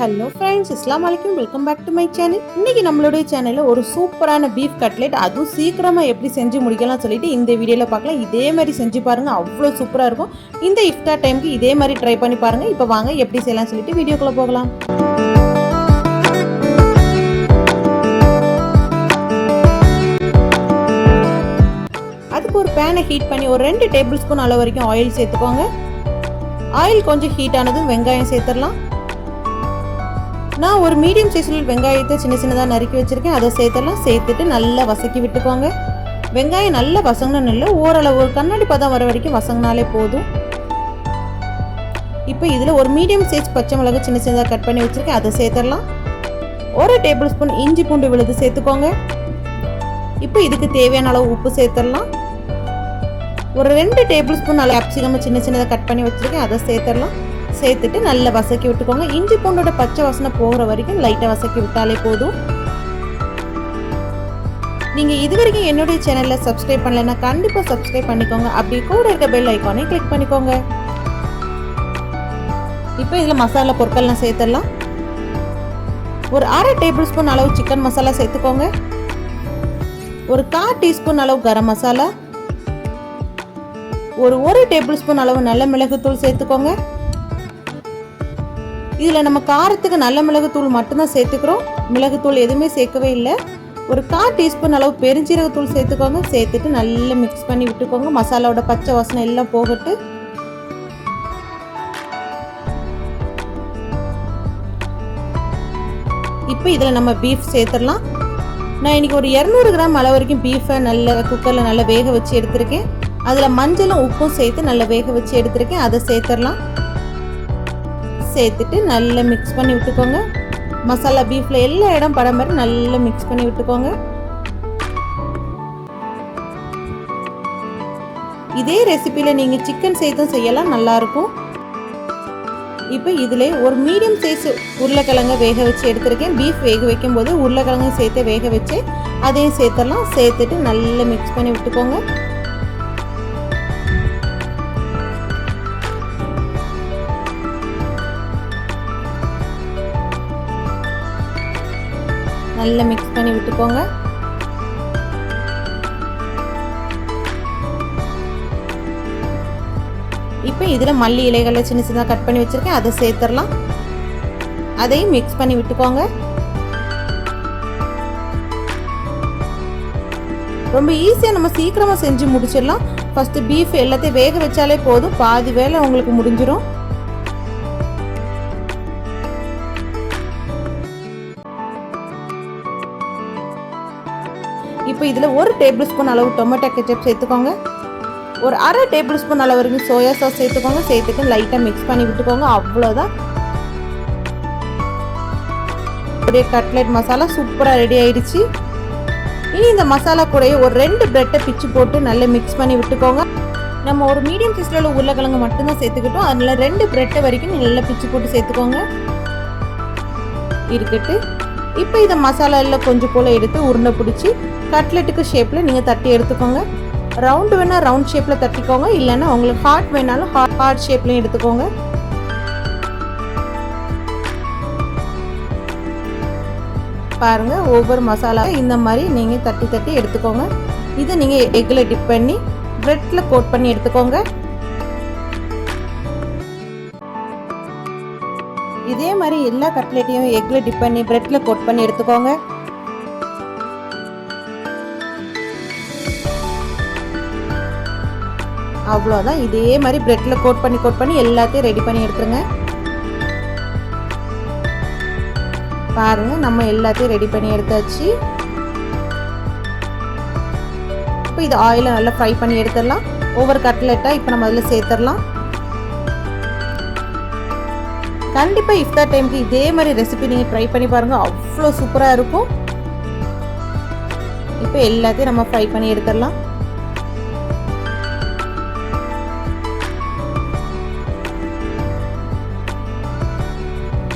Hello friends இஸ்லாம் வலைக்கும் welcome back to my channel இன்னைக்கு நம்மளுடைய சேனலில் ஒரு சூப்பரான பீஃப் கட்லெட் அதுவும் சீக்கிரமாக எப்படி செஞ்சு முடிக்கலாம் சொல்லிட்டு இந்த வீடியோவில் பார்க்கலாம். இதே மாதிரி செஞ்சு பாருங்க. அவ்வளோ சூப்பராக இருக்கும். இந்த இஃப்தார் டைமுக்கு இதே மாதிரி ட்ரை பண்ணி பாருங்க. இப்போ வாங்க எப்படி செய்யலாம் சொல்லிட்டு வீடியோக்குள்ளே போகலாம். அதுக்கு ஒரு பேனை ஹீட் பண்ணி ஒரு ரெண்டு டேபிள் ஸ்பூன் அளவு வரைக்கும் ஆயில் சேர்த்துக்கோங்க. ஆயில் கொஞ்சம் ஹீட் ஆனதும் வெங்காயம் சேர்த்துடலாம். நான் ஒரு மீடியம் சைஸில் வெங்காயத்தை சின்ன சின்னதாக நறுக்கி வச்சுருக்கேன். அதை சேர்த்தெல்லாம் சேர்த்துட்டு நல்லா வசக்கி விட்டுக்கோங்க. வெங்காயம் நல்லா வசங்கணும்னு இல்லை ஓரளவு ஒரு கண்ணாடி பதம் வர வரைக்கும் வசங்கினாலே போதும். இப்போ இதில் ஒரு மீடியம் சைஸ் பச்சை மிளகு சின்ன சின்னதாக கட் பண்ணி வச்சுருக்கேன். அதை சேர்த்துடலாம் ஒரு டேபிள் ஸ்பூன் இஞ்சி பூண்டு விழுது சேர்த்துக்கோங்க. இப்போ இதுக்கு தேவையான அளவு உப்பு சேர்த்துடலாம் ஒரு ரெண்டு டேபிள் ஸ்பூன் அளவு கேப்சிகம் சின்ன சின்னதாக கட் பண்ணி வச்சுருக்கேன். அதை சேர்த்துடலாம் சேர்த்துட்டு நல்லா வசக்கி விட்டுக்கோங்க. இஞ்சி பூண்டோட பச்சை வாசனை போகிற வரைக்கும் லைட்டாக வசக்கி விட்டாலே போதும். நீங்கள் இது வரைக்கும் என்னுடைய சேனலில் சப்ஸ்கிரைப் பண்ணலைன்னா கண்டிப்பாக சப்ஸ்கிரைப் பண்ணிக்கோங்க. அப்படி கூட இருக்க பெல் ஐக்கானே கிளிக் பண்ணிக்கோங்க. இப்போ இதில் மசாலா பொருட்கள்லாம் சேர்த்துடலாம். ஒரு அரை டேபிள் ஸ்பூன் அளவு சிக்கன் மசாலா சேர்த்துக்கோங்க. ஒரு கால் டீஸ்பூன் அளவு கரம் மசாலா ஒரு ஒரு டேபிள் ஸ்பூன் அளவு நல்ல மிளகுத்தூள் சேர்த்துக்கோங்க. இதில் நம்ம காரத்துக்கு நல்ல மிளகுத்தூள் மட்டும்தான் சேர்த்துக்கிறோம். மிளகுத்தூள் எதுவுமே சேர்க்கவே இல்லை. ஒரு கால் டீஸ்பூன் அளவு பெருஞ்சீரகத்தூள் சேர்த்துக்கோங்க. சேர்த்துட்டு நல்லா மிக்ஸ் பண்ணி விட்டுக்கோங்க. மசாலாவோட பச்சை வாசனை எல்லாம் போகட்டு. இப்போ இதில் நம்ம பீஃப் சேர்த்துடலாம். நான் இன்னைக்கு ஒரு இரநூறு கிராம் அளவு வரைக்கும் பீஃபை நல்ல குக்கரில் நல்லா வேக வச்சு எடுத்திருக்கேன். அதில் மஞ்சளும் உப்பும் சேர்த்து நல்லா வேக வச்சு எடுத்திருக்கேன். அதை சேர்த்துடலாம். சேர்த்துட்டு நல்லா மிக்ஸ் பண்ணி விட்டுக்கோங்க. மசாலா பீஃபில் எல்லா இடம் படம் மாதிரி நல்லா மிக்ஸ் பண்ணி விட்டுக்கோங்க. இதே ரெசிபியில் நீங்கள் சிக்கன் சேர்த்தும் செய்யலாம் நல்லாயிருக்கும். இப்போ இதில் ஒரு மீடியம் சைஸ் உருளைக்கிழங்க வேக வச்சு எடுத்திருக்கேன். பீஃப் வேக வைக்கும் போது உருளைக்கிழங்கு சேர்த்து வேக வச்சு அதையும் சேர்த்துடலாம். சேர்த்துட்டு நல்லா மிக்ஸ் பண்ணி விட்டுக்கோங்க. நல்லா மிக்ஸ் பண்ணி விட்டுக்கோங்க. இப்போ இதில் மல்லி இலைகளை சின்ன சின்னதாக கட் பண்ணி வச்சுருக்கேன். அதை சேர்த்துடலாம். அதையும் மிக்ஸ் பண்ணி விட்டுக்கோங்க. ரொம்ப ஈஸியாக நம்ம சீக்கிரமாக செஞ்சு முடிச்சிடலாம். ஃபஸ்ட்டு பீஃப் எல்லாத்தையும் வேக வச்சாலே போதும். பாதி வேலை உங்களுக்கு முடிஞ்சிடும் இப்போ இதில் ஒரு டேபிள் ஸ்பூன் அளவு டொமேட்டோ கெச்சப் சேர்த்துக்கோங்க. ஒரு அரை டேபிள் ஸ்பூன் அளவு வரைக்கும் சோயா சாஸ் சேர்த்துக்கோங்க. சேர்த்துட்டு லைட்டாக மிக்ஸ் பண்ணி விட்டுக்கோங்க. அவ்வளோதான். ஒரே கட்லெட் மசாலா சூப்பராக ரெடி ஆயிடுச்சு. இனி இந்த மசாலா கூடயே ஒரு ரெண்டு பிரெட்டை பிச்சு போட்டு நல்லா மிக்ஸ் பண்ணி விட்டுக்கோங்க. நம்ம ஒரு மீடியம் சைஸில் உள்ள உருளைக்கிழங்கு மட்டும்தான் சேர்த்துக்கிட்டோம். அதனால ரெண்டு பிரெட்டை வரைக்கும் நல்லா பிச்சு போட்டு சேர்த்துக்கோங்க. இருக்கட்டு இப்போ இதை மசாலா எல்லாம் கொஞ்சம் போல் எடுத்து உருண்டை பிடிச்சி கட்லெட்டுக்கு ஷேப்பில் நீங்கள் தட்டி எடுத்துக்கோங்க. ரவுண்டு வேணால் ரவுண்ட் ஷேப்பில் தட்டிக்கோங்க. இல்லைன்னா உங்களுக்கு ஹார்ட் வேணாலும் ஹார்ட் ஹார்ட் ஷேப்லையும் எடுத்துக்கோங்க. பாருங்க ஒவ்வொரு மசாலா இந்த மாதிரி நீங்கள் தட்டி தட்டி எடுத்துக்கோங்க. இதை நீங்கள் எக்கில் டிப் பண்ணி ப்ரெட்டில் கோட் பண்ணி எடுத்துக்கோங்க. இதே மாதிரி எல்லா கட்லெட்டையும் எக்கில் டிப் பண்ணி ப்ரெட்டில் கோட் பண்ணி எடுத்துக்கோங்க. அவ்வளோதான் இதே மாதிரி ப்ரெட்டில் கோட் பண்ணி கோட் பண்ணி எல்லாத்தையும் ரெடி பண்ணி எடுத்துருங்க. பாருங்க நம்ம எல்லாத்தையும் ரெடி பண்ணி எடுத்தாச்சு. இப்போ இது ஆயிலை நல்லா ஃப்ரை பண்ணி எடுத்துடலாம். ஒவ்வொரு கட்லெட்டாக இப்போ நம்ம அதில் சேர்த்துடலாம். கண்டிப்பாக இஃப்தார் டைமுக்கு இதே மாதிரி ரெசிபி நீங்கள் ட்ரை பண்ணி பாருங்கள் அவ்வளோ சூப்பராக இருக்கும். இப்போ எல்லாத்தையும் நம்ம ஃப்ரை பண்ணி எடுத்துடலாம்.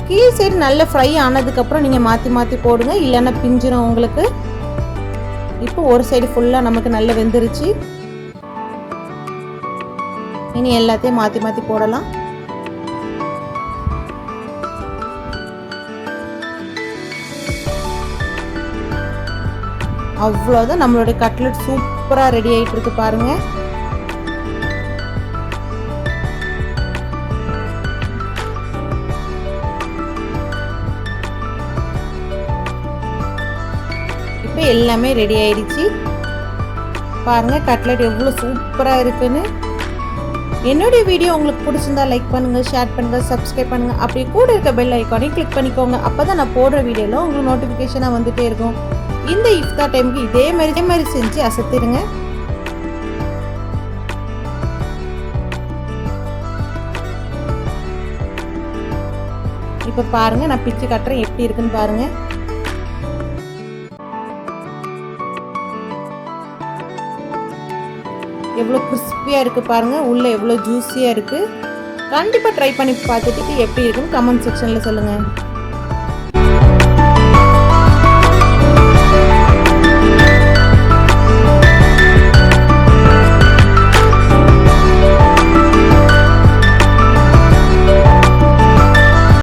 கீழ் சைடு நல்லா ஃப்ரை ஆனதுக்கப்புறம் நீங்கள் மாற்றி மாற்றி போடுங்க. இல்லைன்னா பிஞ்சிடும் உங்களுக்கு. இப்போ ஒரு சைடு ஃபுல்லாக நமக்கு நல்லா வெந்துருச்சு. இனி எல்லாத்தையும் மாற்றி மாற்றி போடலாம். அவ்வளோதான் நம்மளோட கட்லெட் சூப்பராக ரெடி ஆகிட்டு இருக்கு பாருங்க. இப்போ எல்லாமே ரெடி ஆயிடுச்சு. பாருங்கள் கட்லெட் எவ்வளோ சூப்பராக இருக்குன்னு. என்னுடைய வீடியோ உங்களுக்கு பிடிச்சிருந்தா லைக் பண்ணுங்கள் ஷேர் பண்ணுங்கள் சப்ஸ்கிரைப் பண்ணுங்க. அப்படி கூட இருக்க பெல் ஐக்கானையும் கிளிக் பண்ணிக்கோங்க. அப்போ தான் நான் போடுற வீடியோவில் உங்களுக்கு நோட்டிஃபிகேஷனாக வந்துகிட்டே இருக்கும். இந்த இஃப்தார் டைமுக்கு இதே மாதிரி இதே மாதிரி செஞ்சு அசத்திடுங்க. இப்போ பாருங்க நான் பிச்சு கட்டுறேன் எப்படி இருக்குன்னு பாருங்க. எவ்வளோ கிறிஸ்பியாக இருக்குது பாருங்கள் உள்ளே எவ்வளோ ஜூஸியாக இருக்குது கண்டிப்பாக ட்ரை பண்ணி பார்த்துட்டு எப்படி இருக்குன்னு கமெண்ட் செக்ஷனில் சொல்லுங்கள்